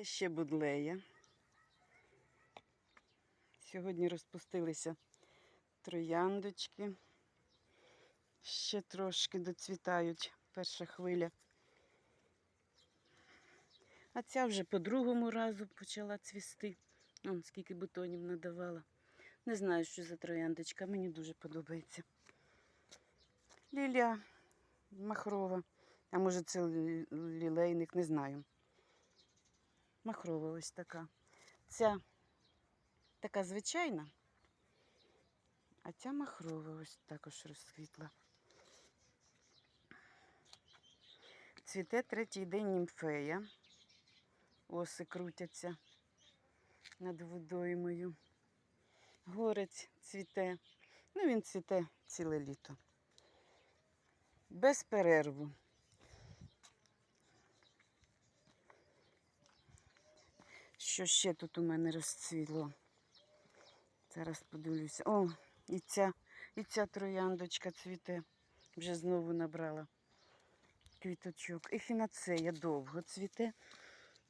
Це ще будлея. Сьогодні розпустилися трояндочки. Ще трошки доцвітають перша хвиля. А ця вже по другому разу почала цвісти. Он скільки бутонів надавала. Не знаю, що за трояндочка, мені дуже подобається. Лілія махрова. А може це лілейник, не знаю. Махрова ось така. Ця така звичайна, а ця махрова ось також розквітла. Цвіте третій день німфея. Оси крутяться над водоймою. Горець цвіте. Ну, він цвіте ціле літо. Без перерву. Що ще тут у мене розцвіло? Зараз подивлюся. О, і ця, і ця трояндочка цвіте. Вже знову набрала квіточок. І фінацея довго цвіте.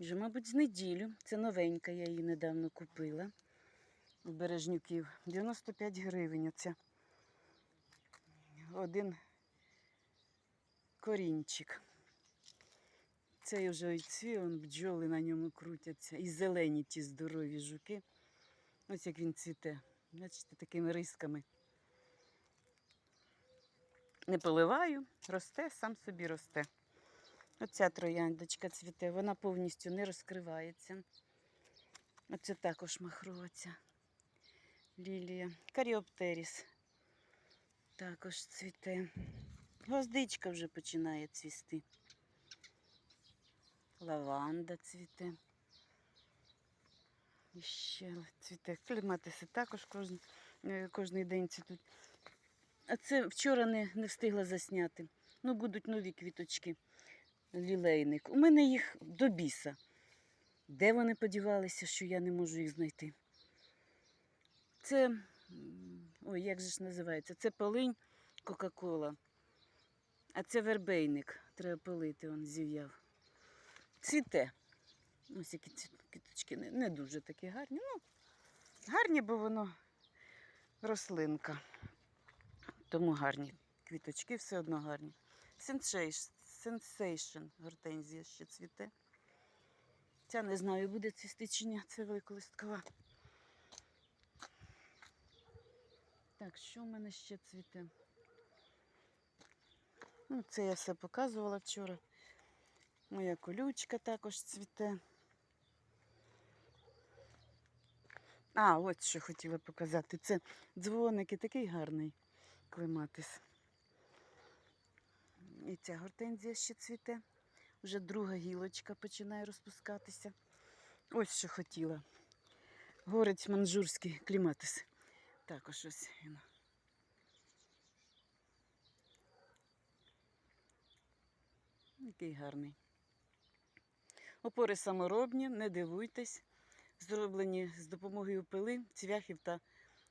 Вже, мабуть, з неділю. Це новенька, я її недавно купила. У бережнюків. 95 гривень. Оця. Один корінчик. Цей вже і он бджоли на ньому крутяться. І зелені ті здорові жуки. Ось як він цвіте. Бачите, такими рисками. Не поливаю, росте, сам собі росте. Оця трояндочка цвіте, вона повністю не розкривається. Оце також махрова лілія. Каріоптеріс також цвіте. Гвоздичка вже починає цвісти. Лаванда цвіте. І ще цвіте. Клематиси також кожен, е, кожний день цвітуть. А це вчора не, не встигла засняти. Ну, будуть нові квіточки. Лілейник. У мене їх до біса. Де вони подівалися, що я не можу їх знайти? Це. Ой, як же ж називається? Це полинь Кока-Кола. А це вербейник. Треба полити, он зів'яв. Цвіте. Ось які ці квіточки не, не дуже такі гарні. Ну, гарні, бо воно рослинка. Тому гарні. Квіточки все одно гарні. Sensation гортензія ще цвіте. Ця не знаю, буде цвісти чи ні, це великолисткова. Так, що в мене ще цвіте? Ну, це я все показувала вчора. Моя колючка також цвіте. А, от що хотіла показати. Це дзвоник і такий гарний клематис. І ця гортензія ще цвіте. Вже друга гілочка починає розпускатися. Ось що хотіла. Горець манжурський кліматис. Також ось він. Який гарний. Опори саморобні, не дивуйтесь. Зроблені з допомогою пили, цвяхів та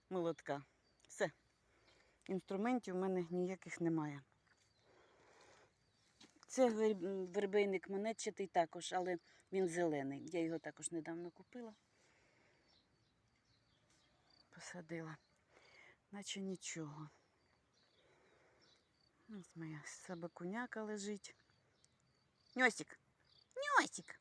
молотка. Все. Інструментів у мене ніяких немає. Це вербейник монетчатий також, але він зелений. Я його також недавно купила. Посадила. Наче нічого. Ось моя собакуняка лежить. Ньосик! Ньосик!